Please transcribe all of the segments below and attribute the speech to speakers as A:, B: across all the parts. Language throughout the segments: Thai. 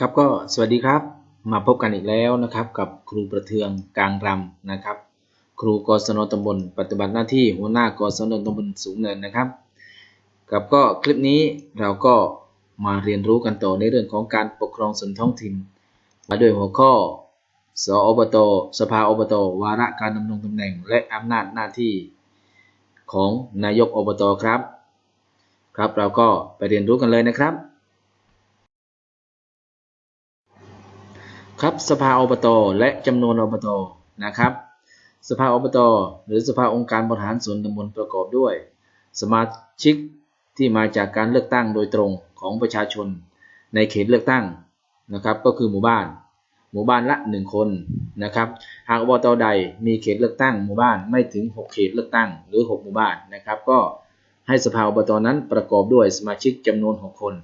A: ครับก็สวัสดีครับมาพบกันอีกแล้วนะครับกับครูประเทืองกลางรำนะครับ ครูกศนตำบลปฏิบัติหน้าที่หัวหน้ากศนตำบลสูงเนินนะครับกับก็คลิปนี้เราก็มาเรียนรู้กันต่อในเรื่องของการปกครองส่วนท้องถิ่นมาด้วยหัวข้อสอบตสภาอบตวาระการดำรงตำแหน่ง และอำนาจหน้าที่ของนายกอบตครับ ครับเราก็ไปเรียนรู้กันเลยนะครับ ครับสภาอบตและจำนวนอบตนะครับ สภาอบตหรือสภาองค์การบริหารส่วนตำบลประกอบด้วย สมาชิกที่มาจากการเลือกตั้งโดยตรงของประชาชน ในเขตเลือกตั้งนะครับ ก็คือหมู่บ้าน หมู่บ้านละ1คนนะครับหากอบตใดมีเขตเลือกตั้งหมู่บ้านไม่ถึง 6 เขตเลือกตั้งหรือ 6 หมู่บ้านนะครับ ก็ให้สภาอบตนั้นประกอบด้วยสมาชิกจำนวน 6 คน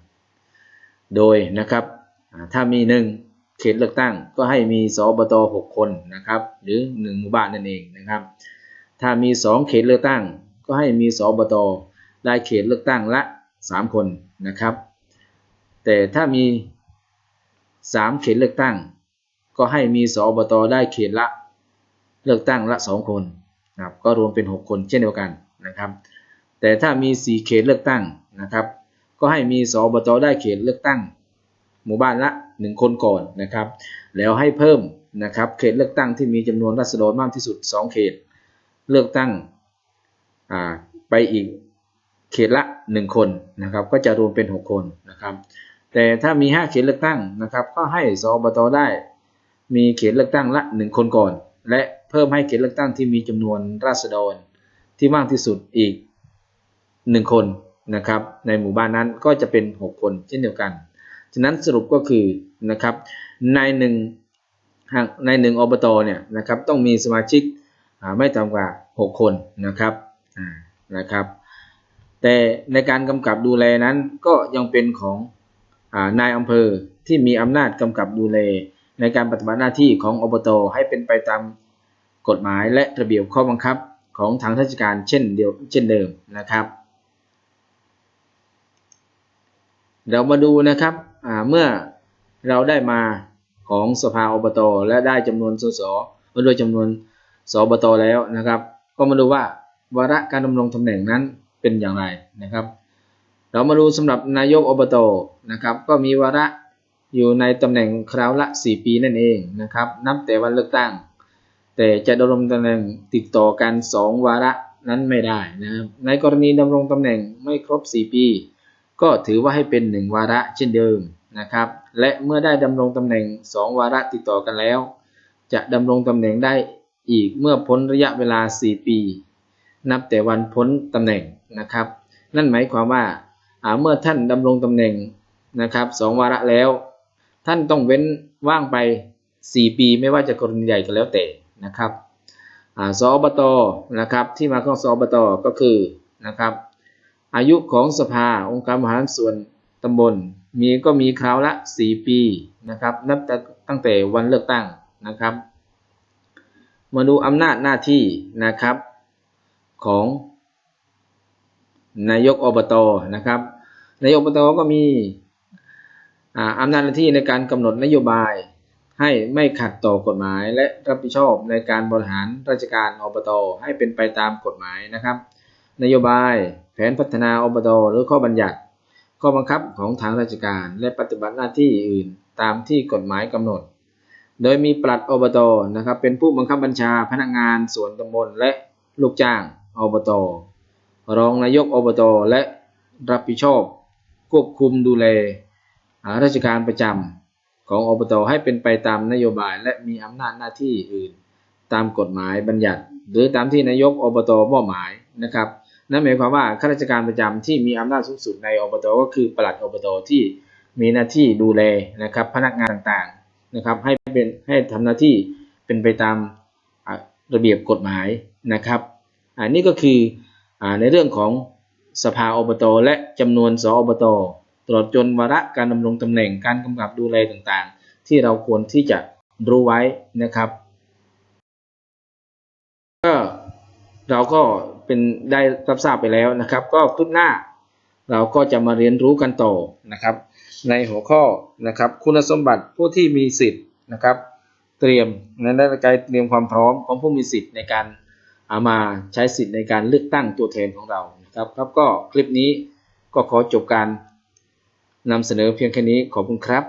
A: โดยนะครับถ้ามี 1 เขตเลือกตั้ง ก็ให้มีสอบต6คนนะครับ หรือ1หมู่บ้านนั่นเองนะครับ ถ้ามี2เขตเลือกตั้ง ก็ให้มีสอบตได้เขตเลือกตั้งละ3คนนะครับ แต่ถ้ามี3เขตเลือกตั้ง ก็ให้มีสอบตได้เขตละเลือกตั้งละ2คนนะครับก็รวมเป็น6คนเช่นเดียวกันนะครับ แต่ถ้ามี4เขตเลือกตั้งนะครับ ก็ให้มีสอบตได้เขตเลือกตั้ง หมู่บ้านละ 1คนก่อนนะครับ แล้วให้เพิ่มนะครับ เขตเลือกตั้งที่มีจำนวนราษฎรมากที่สุด 2 เขต เลือกตั้งไปอีกเขตละ 1 คนนะครับ ก็จะรวมเป็น 6 คนนะครับ แต่ถ้ามี 5 เขตเลือกตั้งนะครับ ก็ให้สอบตได้ มีเขตเลือกตั้งละ 1 คนก่อน และเพิ่มให้เขตเลือกตั้งที่มีจำนวนราษฎรที่มากที่สุดอีก 1 คนนะครับ ในหมู่บ้านนั้นก็จะเป็น 6 คนเช่นเดียวกัน ฉะนั้นสรุปก็คือนะครับในหนึ่งในหนึ่งอบตเนี่ยนะครับต้องมีสมาชิกไม่ต่ำกว่า 6 คนนะครับนะครับ แต่ในการกำกับดูแลนั้นก็ยังเป็นของอนายอำเภอที่มีอำนาจกำกับดูแลในการปฏิบัติหน้าที่ของอบตให้เป็นไปตามกฎหมายและระเบียบข้อบังคับของทางราชการเช่นเดียวเช่นเดิมนะครับ เรามาดูนะครับ เมื่อเราได้มาของสภาอบต และได้จำนวนสสมาด้วยจำนวนสอบตแล้วนะครับ ก็มาดูว่าวาระการดำรงตำแหน่งนั้นเป็นอย่างไรนะครับ เรามาดูสำหรับนายกอบตนะครับ ก็มีวาระอยู่ในตำแหน่งคราวละ 4 ปีนั่นเองนะครับ นับแต่วันเลือกตั้ง แต่จะดำรงตำแหน่งติดต่อกัน 2 วาระนั้นไม่ได้นะครับในกรณีดำรงตำแหน่งไม่ครบ 4 ปี ก็ถือว่าให้เป็น1วาระเช่นเดิมนะครับ และเมื่อได้ดำรงตำแหน่ง 2 วาระติดต่อกันแล้ว จะดำรงตำแหน่งได้อีกเมื่อพ้นระยะเวลา 4 ปี นับแต่วันพ้นตำแหน่งนะครับ นั่นหมายความว่าเมื่อท่านดำรงตำแหน่งนะครับสองวาระแล้ว ท่านต้องเว้นว่างไป 4 ปีไม่ว่าจะกรณีใหญ่ก็แล้วแต่นะครับอ่าสอบตนะครับที่มาของสอบตก็คือนะครับ อายุของสภาองค์การบริหารส่วนตำบล มีก็มีคราวละ 4 ปีนะครับนับตั้งแต่วันเลือกตั้งนะครับ มาดูอำนาจหน้าที่นะครับของนายกอบตนะครับนายกอบตก็มีอ่าอำนาจหน้าที่ในการกำหนดนโยบายให้ไม่ขัดต่อกฎหมายและรับผิดชอบในการบริหารราชการอบตให้เป็นไปตามกฎหมายนะครับ นโยบาย แผนพัฒนาอบตหรือข้อบัญญัติ ข้อบังคับของทางราชการ และปฏิบัติหน้าที่อื่นตามที่กฎหมายกำหนด โดยมีปลัดอบตนะครับเป็นผู้บังคับบัญชาพนักงานส่วนตำบลและลูกจ้างอบตรองนายกอบตและรับผิดชอบ ควบคุมดูแลราชการประจำของอบตให้เป็นไปตามนโยบายและมีอำนาจหน้าที่อื่น ตามกฎหมายบัญญัติ หรือตามที่นายกอบตมอบหมายนะครับ นั่นหมายความว่าข้าราชการประจำที่มีอำนาจสูงสุดในอบตก็คือปลัดอบตที่มีหน้าที่ดูแลนะครับ พนักงานต่างๆนะครับ ให้เป็นให้ทำหน้าที่เป็นไปตามระเบียบกฎหมายนะครับอันนี้ก็คืออในเรื่องของสภาอบตและจำนวนสอบตตลอดจนวาระการดำรงตำแหน่งการกำกับดูแลต่างๆ ที่เราควรที่จะรู้ไว้นะครับ ก็เราก็ เป็นได้รับทราบไปแล้วนะครับ ก็คลิปหน้าเราก็จะมาเรียนรู้กันต่อนะครับ ในหัวข้อนะครับ คุณสมบัติผู้ที่มีสิทธิ์นะครับ เตรียมในด้การเตรียมความพร้อมของผู้มีสิทธิ์ในการเอามาใช้สิทธิ์ในการเลือกตั้งตัวแทนของเรานะครับครับก็คลิปนี้ก็ขอจบการนำเสนอเพียงแค่นี้ขอบคุณครับ